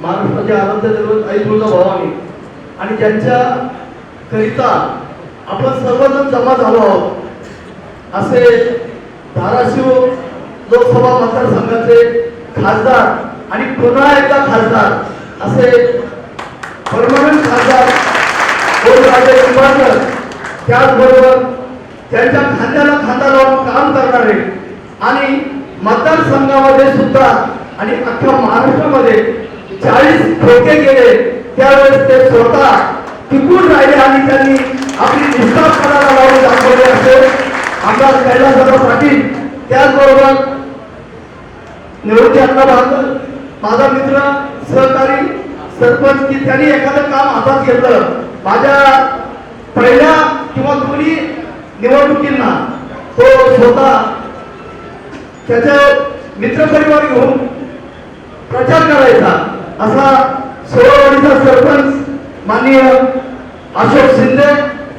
महाराष्ट्राचे आराध्य दैवत आई तुळजाभवानी आणि ज्यांच्या करिता आपण सर्वजण जमा झालो आहोत. असे धाराशिव लोकसभा मतदारसंघाचे खासदार आणि पुन्हा एकदा खासदार असे परमनंट खासदार राजे कुंभारकर त्याचबरोबर त्यांच्या खांद्याला खांदा लावून काम करणारे आणि मतदारसंघामध्ये सुद्धा आणि अख्ख्या महाराष्ट्रामध्ये चाळीस ठोके गेले त्यावेळेस ते स्वतः टिकून राहिले आणि त्यांनी आपली निष्ठापणाला लावून दाखवले असेल आमदार कैलासदादा पाटील. त्याचबरोबर निवृत्ती अण्णा बहादूर माझा मित्र सहकारी सरपंच की त्यांनी एखादं काम हातात घेतलं. माझ्या पहिल्या किंवा दोन्ही निवडणुकींना तो स्वतः त्याच्या मित्रपरिवार घेऊन प्रचार करायचा. असा सोळावाडीचा सरपंच माननीय अशोक शिंदे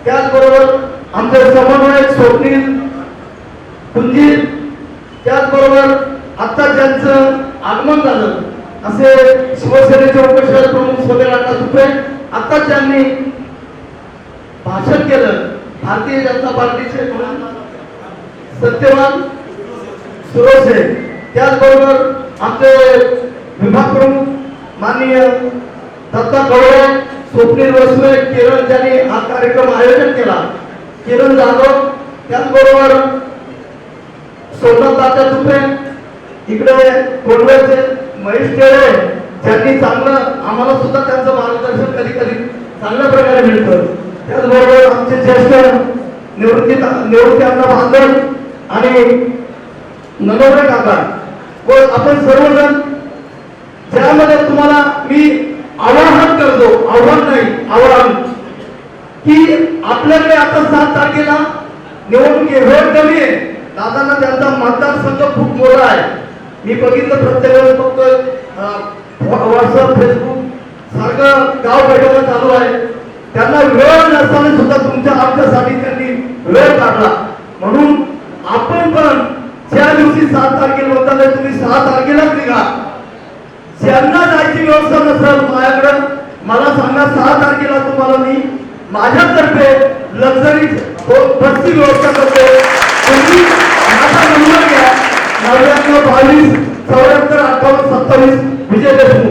त्याचबरोबर आमचे समन्वयक स्वप्नील कुंजीर त्याचबरोबर आत्ता ज्यांचं आगमन झालं असे शिवसेनेचे उपशहर प्रमुख सोनेराटा तुपे आता त्यांनी भाषण केलं. भारतीय जनता पार्टीचे सत्यवान सुरोसे त्याचबरोबर आमचे विभाग प्रमुख माननीय दत्ता कवळे स्वप्नील वसवे किरण ज्यांनी हा कार्यक्रम आयोजन केला किरण जाधव त्याचबरोबर सोमनाथ तात्या तुपे इकडे कोंडव्याचे महेश टेळे ज्यांनी चांगलं आम्हाला सुद्धा त्यांचं मार्गदर्शन कधी कधी चांगल्या प्रकारे मिळतं. त्याचबरोबर आमचे ज्येष्ठ निवृत्ती निवृत्ती अण्णा बांधव आणि ननवरे काका. व आपण सर्वजण ज्यामध्ये तुम्हाला मी आवाहन करतो आव्हान नाही आवाहन. की आपल्याकडे आता सात तारखेला निवडणूक आहे वेळ कमी आहे. दादांना त्यांचा मतदारसंघ खूप मोठा आहे. मी बघितलं प्रत्येक वेळेस फक्त व्हॉट्सअप फेसबुक सारखं गाव बैठका चालू आहे. त्यांना वेळ नसताना सुद्धा तुमच्या आमच्यासाठी त्यांनी वेळ काढला. म्हणून आपण पण ज्या दिवशी सात तारखेला होता तुम्ही सहा तारखेलाच निघा. ज्यांना जायची व्यवस्था नसेल माझ्याकडं मला सांगा सहा तारखेला तुम्हाला मी माझ्यातर्फे लक्झरी बसची व्यवस्था करते. तुम्ही माझा नंबर घ्या. नव्याण्णव बावीस चौऱ्याहत्तर अठ्ठावन्न सत्तावीस विजय देशमुख.